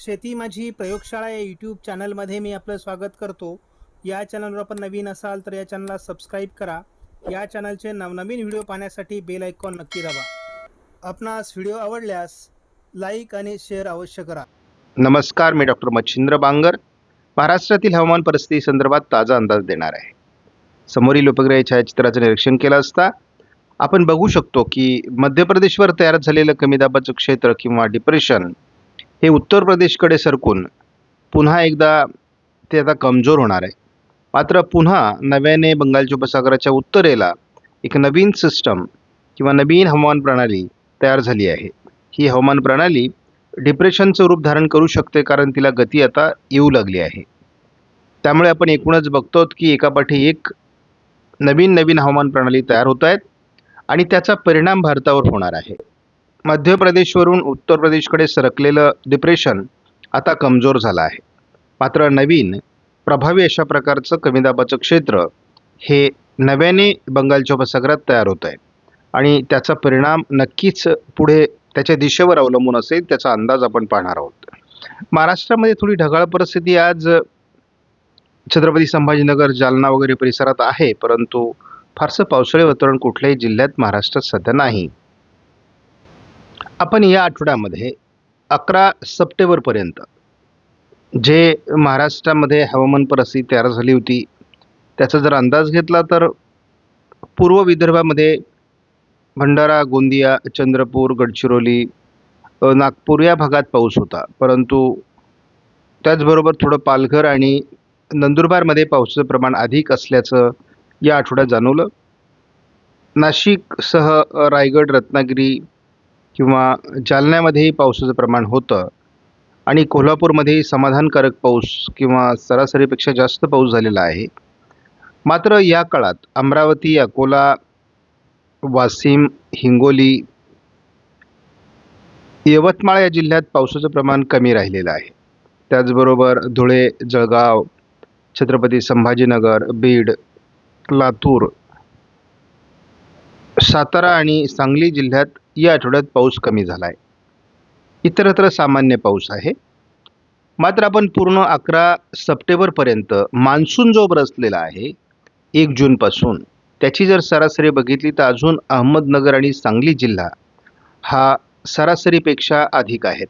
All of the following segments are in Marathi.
शेती माझी प्रयोगशाळा या यूट्यूब चॅनलमध्ये मी आपलं स्वागत करतो. या चॅनलवर आपण नवीन असाल तर या चॅनलला सबस्क्राईब करा. या चॅनलचे नवनवीन व्हिडिओ पाहण्यासाठी बेल आयकॉन नक्की दाबा. आपणास व्हिडिओ आवडल्यास लाईक आणि शेअर अवश्य करा. नमस्कार मी डॉक्टर मच्छिंद्र बांगर. महाराष्ट्रातील हवामान परिस्थिती संदर्भात ताजा अंदाज देणार आहे. समोरील उपग्रह छायाचित्राचं निरीक्षण केलं असता आपण बघू शकतो की मध्य प्रदेशवर तयार झालेलं कमी दाबाचं क्षेत्र किंवा डिप्रेशन हे उत्तर प्रदेशकडे सरकून पुन्हा एकदा ते आता कमजोर होणार आहे. मात्र पुन्हा नव्याने बंगालच्या उपसागराच्या उत्तरेला एक नवीन सिस्टम किंवा नवीन हवामान प्रणाली तयार झाली आहे. ही हवामान प्रणाली डिप्रेशनचं रूप धारण करू शकते कारण तिला गती आता येऊ लागली आहे. त्यामुळे आपण एकूणच बघतो की एकापाठी एक नवीन नवीन हवामान प्रणाली तयार होत आहेत आणि त्याचा परिणाम भारतावर होणार आहे. मध्य प्रदेशवरून उत्तर प्रदेशकडे सरकलेलं डिप्रेशन आता कमजोर झालं आहे. मात्र नवीन प्रभावी अशा प्रकारचं कमी दाबाचं क्षेत्र हे नव्याने बंगालच्या उपसागरात तयार होत आहे आणि त्याचा परिणाम नक्कीच पुढे त्याच्या दिशेवर अवलंबून असेल त्याचा अंदाज आपण पाहणार आहोत. महाराष्ट्रामध्ये थोडी ढगाळ परिस्थिती आज छत्रपती संभाजीनगर जालना वगैरे परिसरात आहे परंतु फारसं पावसाळी वातावरण कुठल्याही जिल्ह्यात महाराष्ट्रात सध्या नाही. आपण या आठवड्यामध्ये अकरा सप्टेंबरपर्यंत जे महाराष्ट्रामध्ये हवामान परिस्थिती तयार झाली होती त्याचा जर अंदाज घेतला तर पूर्व विदर्भामध्ये भंडारा गोंदिया चंद्रपूर गडचिरोली नागपूर या भागात पाऊस होता. परंतु त्याचबरोबर थोडं पालघर आणि नंदुरबारमध्ये पावसाचं प्रमाण अधिक असल्याचं या आठवड्यात जाणवलं. नाशिकसह रायगड रत्नागिरी किंवा जालन्यामध्येही पावसाचं प्रमाण होतं आणि कोल्हापूरमध्येही समाधानकारक पाऊस किंवा सरासरीपेक्षा जास्त पाऊस झालेला आहे. मात्र या काळात अमरावती अकोला वाशिम हिंगोली यवतमाळ या जिल्ह्यात पावसाचं प्रमाण कमी राहिलेलं आहे. त्याचबरोबर धुळे जळगाव छत्रपती संभाजीनगर बीड लातूर सातारा आणि सांगली जिल्ह्यात या आठवड्यात पाऊस कमी झाला आहे इतरत्र सामान्य पाऊस आहे. मात्र आपण पूर्ण अकरा सप्टेंबरपर्यंत मान्सून जो बरसलेला आहे एक जूनपासून त्याची जर सरासरी बघितली तर अजून अहमदनगर आणि सांगली जिल्हा हा सरासरीपेक्षा अधिक आहेत.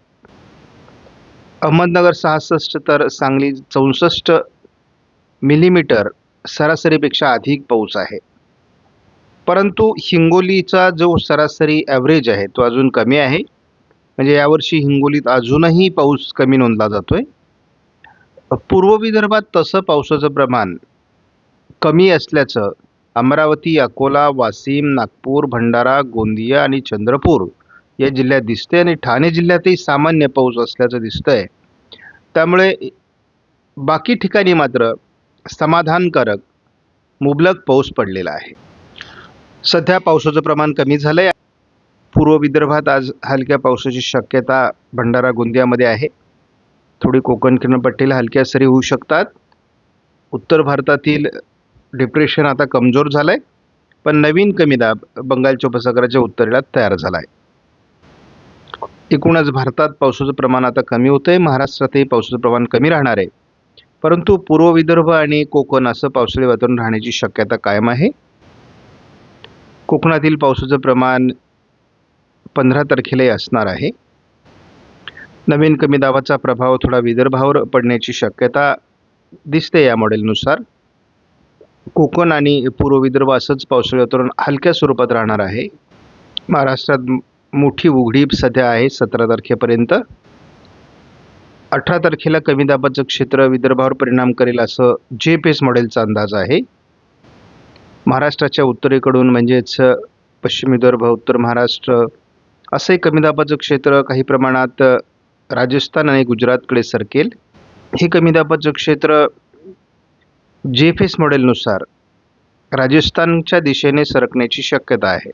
अहमदनगर सहासष्ट तर सांगली चौसष्ट मिलीमीटर सरासरीपेक्षा अधिक पाऊस आहे. परंतु हिंगोलीचा जो सरासरी ॲव्हरेज आहे तो अजून कमी आहे. म्हणजे यावर्षी हिंगोलीत अजूनही पाऊस कमी नोंदला जातो आहे पूर्व विदर्भात तसं पावसाचं प्रमाण कमी असल्याचं अमरावती अकोला वाशिम नागपूर भंडारा गोंदिया आणि चंद्रपूर या जिल्ह्यात दिसते आणि ठाणे जिल्ह्यातही सामान्य पाऊस असल्याचं दिसतं आहे त्यामुळे बाकी ठिकाणी मात्र समाधानकारक मुबलक पाऊस पडलेला आहे. सध्या पावसाचं प्रमाण कमी झालं आहे पूर्व विदर्भात आज हलक्या पावसाची शक्यता भंडारा गोंदियामध्ये आहे. थोडी कोकण किनारपट्टीला हलक्या सरी होऊ शकतात. उत्तर भारतातील डिप्रेशन आता कमजोर झालं आहे पण नवीन कमी दाब बंगालच्या उपसागराच्या उत्तरेला तयार झाला आहे एकूणच भारतात पावसाचं प्रमाण आता कमी होतं आहे महाराष्ट्रातही पावसाचं प्रमाण कमी राहणार आहे. परंतु पूर्व विदर्भ आणि कोकण असं पावसाळी वातावरण राहण्याची शक्यता कायम आहे. कोकणातील पावसाचं प्रमाण पंधरा तारखेलाही असणार आहे. नवीन कमी दाबाचा प्रभाव थोडा विदर्भावर पडण्याची शक्यता दिसते या मॉडेलनुसार कोकण आणि पूर्व विदर्भ असंच पावसाळी वातावरण हलक्या स्वरूपात राहणार आहे. महाराष्ट्रात मोठी उघडीप सध्या आहे सतरा तारखेपर्यंत. अठरा तारखेला कमी दाबाचं क्षेत्र विदर्भावर परिणाम करेल असं जे पी एस मॉडेलचा अंदाज आहे. महाराष्ट्राच्या उत्तरेकडून म्हणजेच पश्चिम विदर्भ उत्तर महाराष्ट्र असंही कमी दाबाचं क्षेत्र काही प्रमाणात राजस्थान आणि गुजरातकडे सरकेल. हे कमी दाबाचं क्षेत्र जे एफ एस मॉडेलनुसार राजस्थानच्या दिशेने सरकण्याची शक्यता आहे.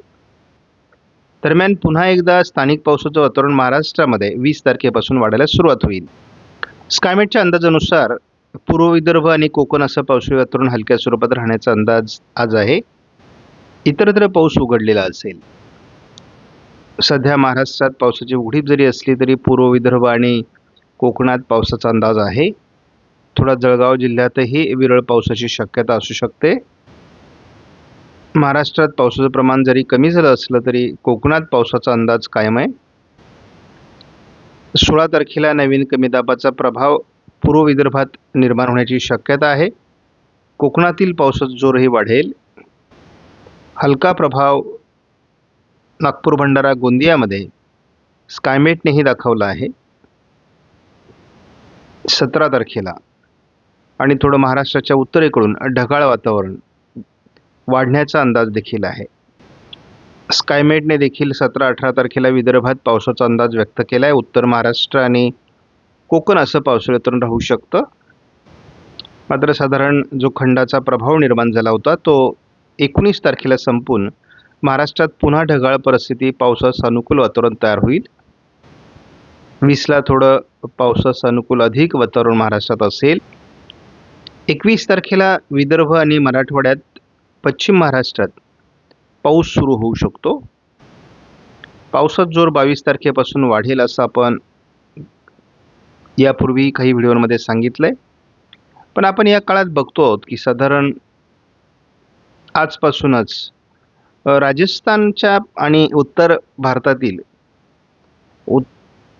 दरम्यान पुन्हा एकदा स्थानिक पावसाचं वातावरण महाराष्ट्रामध्ये वीस तारखेपासून वाढायला सुरुवात होईल. स्कायमेटच्या अंदाजानुसार पूर्व विदर्भ आणि कोकण असं पावसाळी वातावरण हलक्या स्वरूपात राहण्याचा अंदाज आज आहे. इतरत्र पाऊस उघडलेला असेल. सध्या महाराष्ट्रात पावसाची उघडीप जरी असली तरी पूर्व विदर्भ आणि कोकणात पावसाचा अंदाज आहे. थोडा जळगाव जिल्ह्यातही विरळ पावसाची शक्यता असू शकते. महाराष्ट्रात पावसाचं प्रमाण जरी कमी झालं असलं तरी कोकणात पावसाचा अंदाज कायम आहे. सोळा तारखेला नवीन कमी दाबाचा प्रभाव पूर्व विदर्भात निर्माण होण्याची शक्यता आहे. कोकणातील पावसाचा जोरही वाढेल. हलका प्रभाव नागपूर भंडारा गोंदियामध्ये स्कायमेटनेही दाखवला आहे. सतरा तारखेला आणि थोडं महाराष्ट्राच्या उत्तरेकडून ढगाळ वातावरण वाढण्याचा अंदाज देखील आहे. स्कायमेटने देखील सतरा अठरा तारखेला विदर्भात पावसाचा अंदाज व्यक्त केला आहे उत्तर महाराष्ट्र आणि कोकण असं पावसाळी वातावरण राहू शकतं. मात्र साधारण जो खंडाचा प्रभाव निर्माण झाला होता तो एकोणीस तारखेला संपून महाराष्ट्रात पुन्हा ढगाळ परिस्थिती पावसास अनुकूल वातावरण तयार होईल. वीसला थोडं पावसास अनुकूल अधिक वातावरण महाराष्ट्रात असेल. एकवीस तारखेला विदर्भ आणि मराठवाड्यात पश्चिम महाराष्ट्रात पाऊस सुरू होऊ शकतो. पावसात जोर बावीस तारखेपासून वाढेल असं आपण यापूर्वी काही व्हिडिओमध्ये सांगितलंय. पण आपण या काळात बघतो आहोत की साधारण आजपासूनच राजस्थानच्या आणि उत्तर भारतातील उत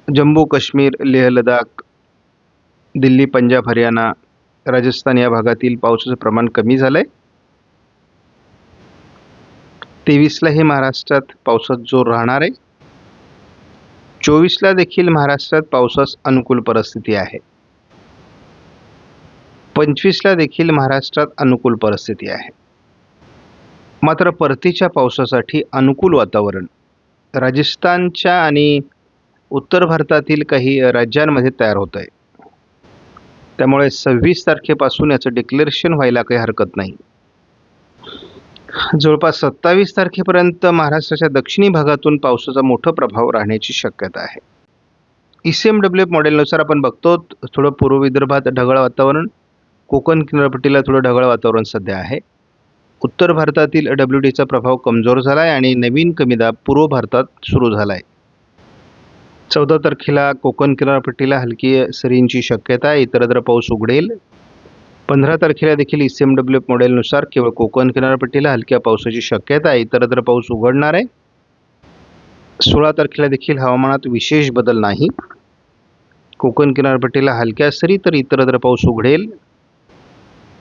जम्मू काश्मीर लेह लडाख दिल्ली पंजाब हरियाणा राजस्थान या भागातील पावसाचं प्रमाण कमी झालं आहे तेवीसला तेवीसलाही महाराष्ट्रात पावसात जोर राहणार आहे. चोवीसला देखील महाराष्ट्रात पावसास अनुकूल परिस्थिती आहे. पंचवीसला देखील महाराष्ट्रात अनुकूल परिस्थिती आहे. मात्र परतीच्या पावसासाठी अनुकूल वातावरण. राजस्थानच्या आणि उत्तर भारतातील काही राज्यांमध्ये तयार होत आहे त्यामुळे सव्वीस तारखेपासून याचं डिक्लेरेशन व्हायला काही हरकत नाही. जवळपास सत्तावीस तारखेपर्यंत महाराष्ट्राच्या दक्षिणी भागातून पावसाचा मोठा प्रभाव राहण्याची शक्यता आहे. E C M W F मॉडेलनुसार आपण बघतो थोडं पूर्व विदर्भात ढगाळ वातावरण कोकण किनारपट्टीला थोडं ढगाळ वातावरण सध्या आहे. उत्तर भारतातील डब्ल्यू डीचा प्रभाव कमजोर झाला आहे आणि नवीन कमी दाब पूर्व भारतात सुरू झाला आहे चौदा तारखेला कोकण किनारपट्टीला हलकी सरींची शक्यता आहे इतरत्र पाऊस उघडेल. पंधरा तारखेला देखील E C M W F मॉडेलनुसार केवळ कोकण किनारपट्टीला हलक्या पावसाची शक्यता आहे इतरत्र पाऊस उघडणार आहे. सोळा तारखेला देखील हवामानात विशेष बदल नाही. कोकण किनारपट्टीला हलक्या सरी तर इतरत्र पाऊस उघडेल.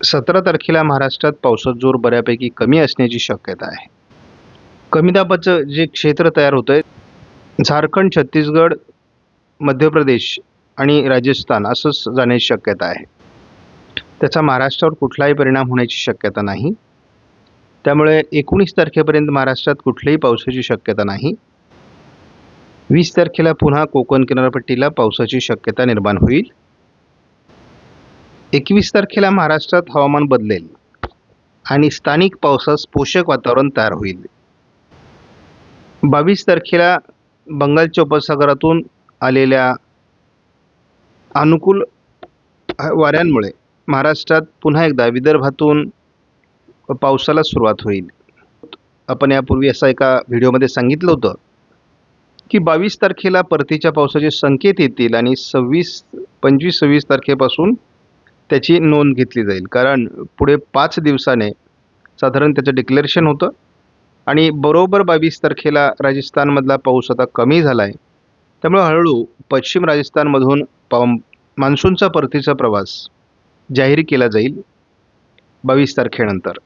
सतरा तारखेला महाराष्ट्रात पावसाचा जोर बऱ्यापैकी कमी असण्याची शक्यता आहे. कमी दाबाचं जे क्षेत्र तयार होतं आहे झारखंड छत्तीसगड मध्य प्रदेश आणि राजस्थान असंच जाण्याची शक्यता आहे. त्याचा महाराष्ट्रावर कुठलाही परिणाम होण्याची शक्यता नाही. त्यामुळे एकोणीस तारखेपर्यंत महाराष्ट्रात कुठल्याही पावसाची शक्यता नाही. वीस तारखेला पुन्हा कोकण किनारपट्टीला पावसाची शक्यता निर्माण होईल. एकवीस तारखेला महाराष्ट्रात हवामान बदलेल आणि स्थानिक पावसास पोषक वातावरण तयार होईल. बावीस तारखेला बंगालच्या उपसागरातून आलेल्या अनुकूल वाऱ्यांमुळे महाराष्ट्रात पुन्हा एकदा विदर्भातून पावसाला सुरुवात होईल. आपण यापूर्वी असं एका व्हिडिओमध्ये सांगितलं होतं की बावीस तारखेला परतीच्या पावसाचे संकेत येतील आणि सव्वीस पंचवीस सव्वीस तारखेपासून त्याची नोंद घेतली जाईल. कारण पुढे पाच दिवसाने साधारण त्याचं डिक्लेरेशन होतं आणि बरोबर बावीस तारखेला राजस्थानमधला पाऊस आता कमी झाला आहे त्यामुळे हळूहळू पश्चिम राजस्थानमधून पाव मान्सूनचा परतीचा प्रवास जाहीर केला जाईल बावीस तारखेनंतर.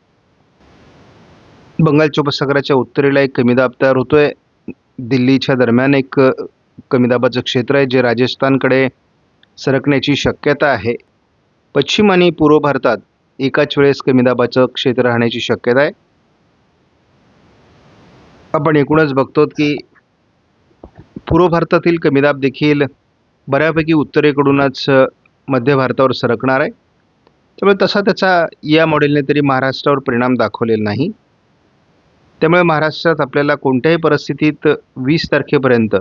बंगालच्या उपसागराच्या उत्तरेला एक कमी दाब तयार होतोय. दिल्लीच्या दरम्यान एक कमी दाबाचं क्षेत्र आहे जे राजस्थानकडे सरकण्याची शक्यता आहे. पश्चिम आणि पूर्व भारतात एकाच वेळेस कमी दाबाचं क्षेत्र राहण्याची शक्यता आहे. आपण एकूणच बघतो की पूर्व भारतातील कमी दाब देखील बऱ्यापैकी उत्तरेकडूनच मध्य भारतावर सरकणार आहे. त्यामुळे तसा त्याचा या मॉडेलने तरी महाराष्ट्रावर परिणाम दाखवलेला नाही. त्यामुळे महाराष्ट्रात आपल्याला कोणत्याही परिस्थितीत वीस तारखेपर्यंत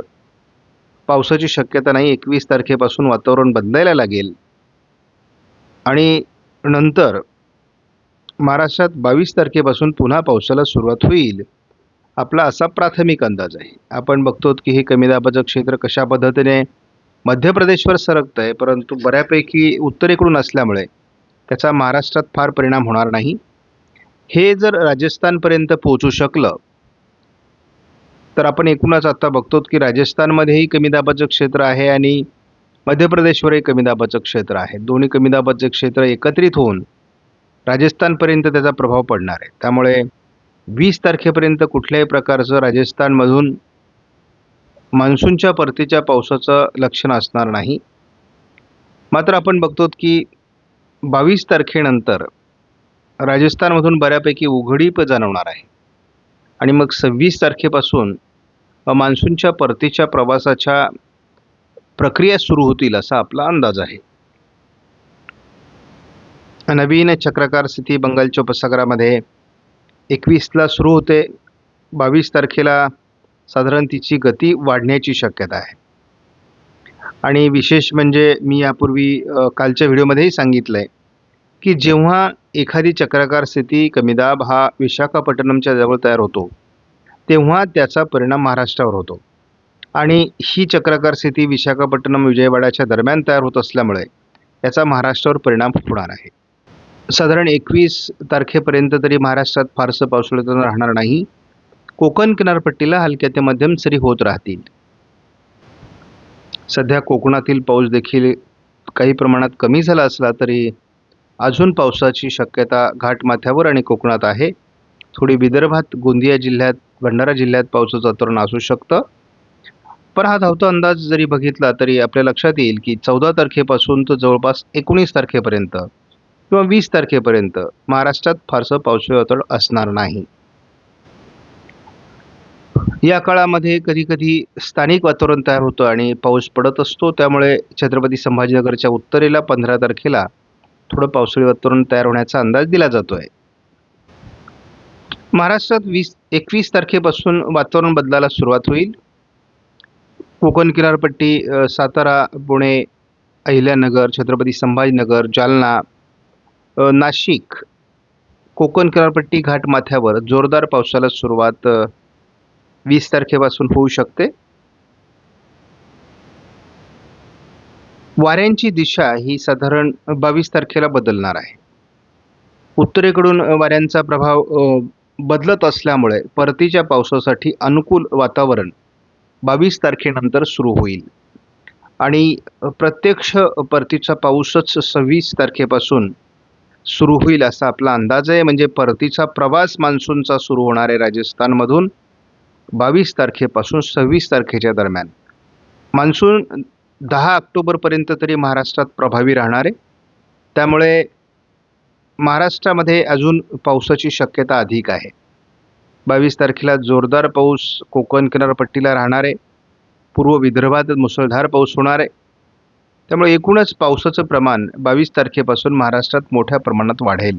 पावसाची शक्यता नाही. एकवीस तारखेपासून वातावरण बदलायला लागेल. आणि नंतर महाराष्ट्रात बावीस तारखेपासून पुन्हा पावसाला सुरुवात होईल आपला असा प्राथमिक अंदाज आहे. आपण बघतो की हे कमी दाबाचं क्षेत्र कशा पद्धतीने मध्य प्रदेशवर सरकतं आहे परंतु बऱ्यापैकी उत्तरेकडून असल्यामुळे त्याचा महाराष्ट्रात फार परिणाम होणार नाही. हे जर राजस्थानपर्यंत पोहोचू शकलं तर आपण एकूणच आत्ता बघतो की राजस्थानमध्येही कमी दाबाचं क्षेत्र आहे आणि मध्य प्रदेशवरही कमी दाबाचं क्षेत्र आहे. दोन्ही कमी दाबाचे क्षेत्र एकत्रित होऊन राजस्थानपर्यंत त्याचा प्रभाव पडणार आहे. त्यामुळे वीस तारखेपर्यंत कुठल्याही प्रकारचं राजस्थानमधून मान्सूनच्या परतीच्या पावसाचं लक्षण असणार नाही. मात्र आपण बघतो की बावीस तारखेनंतर राजस्थानमधून बऱ्यापैकी उघडीप जाणवणार आहे. आणि मग सव्वीस तारखेपासून मान्सूनच्या परतीच्या प्रवासाच्या प्रक्रिया सुरू होतील असा आपला अंदाज आहे. नवीन चक्रकार स्थिती बंगालच्या उपसागरामध्ये एकवीसला सुरू होते. बावीस तारखेला साधारण तिची गती वाढण्याची शक्यता आहे. आणि विशेष म्हणजे मी यापूर्वी कालच्या व्हिडिओमध्येही सांगितलं आहे की जेव्हा एखादी चक्राकार स्थिती कमीदाब हा विशाखापट्टणमच्या जवळ तयार होतो तेव्हा त्याचा परिणाम महाराष्ट्रावर होतो. आणि ही चक्राकार स्थिती विशाखापट्टणम विजयवाड्याच्या दरम्यान तयार होत असल्यामुळे याचा महाराष्ट्रावर परिणाम होणार आहे. साधारण एकवीस तारखेपर्यंत तरी महाराष्ट्रात फारसं पावसाळ्यात राहणार नाही. कोकण किनारपट्टीला हलक्या ते मध्यम सरी होत राहतील. सध्या कोकणातील पाऊस देखील काही प्रमाणात कमी झाला असला तरी अजून पावसाची शक्यता घाटमाथ्यावर आणि कोकणात आहे. थोडी विदर्भात गोंदिया जिल्ह्यात भंडारा जिल्ह्यात पावसाचं अतरण असू शकतं. पण हा धावता अंदाज जरी बघितला तरी आपल्या लक्षात येईल की चौदा तारखेपासून तर जवळपास एकोणीस तारखेपर्यंत किंवा वीस तारखेपर्यंत महाराष्ट्रात फारसं पावसाळी वातावरण असणार नाही. या काळामध्ये कधीकधी स्थानिक वातावरण तयार होतं आणि पाऊस पडत असतो. त्यामुळे छत्रपती संभाजीनगरच्या उत्तरेला पंधरा तारखेला थोडं पावसाळी वातावरण तयार होण्याचा अंदाज दिला जातो आहे महाराष्ट्रात वीस एकवीस तारखेपासून वातावरण बदलायला सुरुवात होईल. कोकण किनारपट्टी सातारा पुणे अहिल्यानगर छत्रपती संभाजीनगर जालना नाशिक कोकण किनारपट्टी घाटमाथ्यावर जोरदार पावसाला सुरुवात वीस तारखेपासून होऊ शकते. वाऱ्यांची दिशा ही साधारण बावीस तारखेला बदलणार आहे. उत्तरेकडून वाऱ्यांचा प्रभाव बदलत असल्यामुळे परतीच्या पावसासाठी अनुकूल वातावरण बावीस तारखेनंतर सुरू होईल. आणि प्रत्यक्ष परतीचा पाऊसच सव्वीस तारखेपासून सुरू होईल असा आपला अंदाज आहे. म्हणजे परतीचा प्रवास मान्सूनचा सुरू होणार आहे राजस्थानमधून. बावीस तारखेपासून सव्वीस तारखेच्या दरम्यान. मान्सून दहा ऑक्टोबरपर्यंत तरी महाराष्ट्रात प्रभावी राहणार आहे. त्यामुळे महाराष्ट्रामध्ये अजून पावसाची शक्यता अधिक आहे. बावीस तारखेला जोरदार पाऊस कोकण किनारपट्टीला राहणार आहे. पूर्व विदर्भात मुसळधार पाऊस होणार आहे. त्यामुळे एकूणच पावसाचं प्रमाण बावीस तारखेपासून महाराष्ट्रात मोठ्या प्रमाणात वाढेल.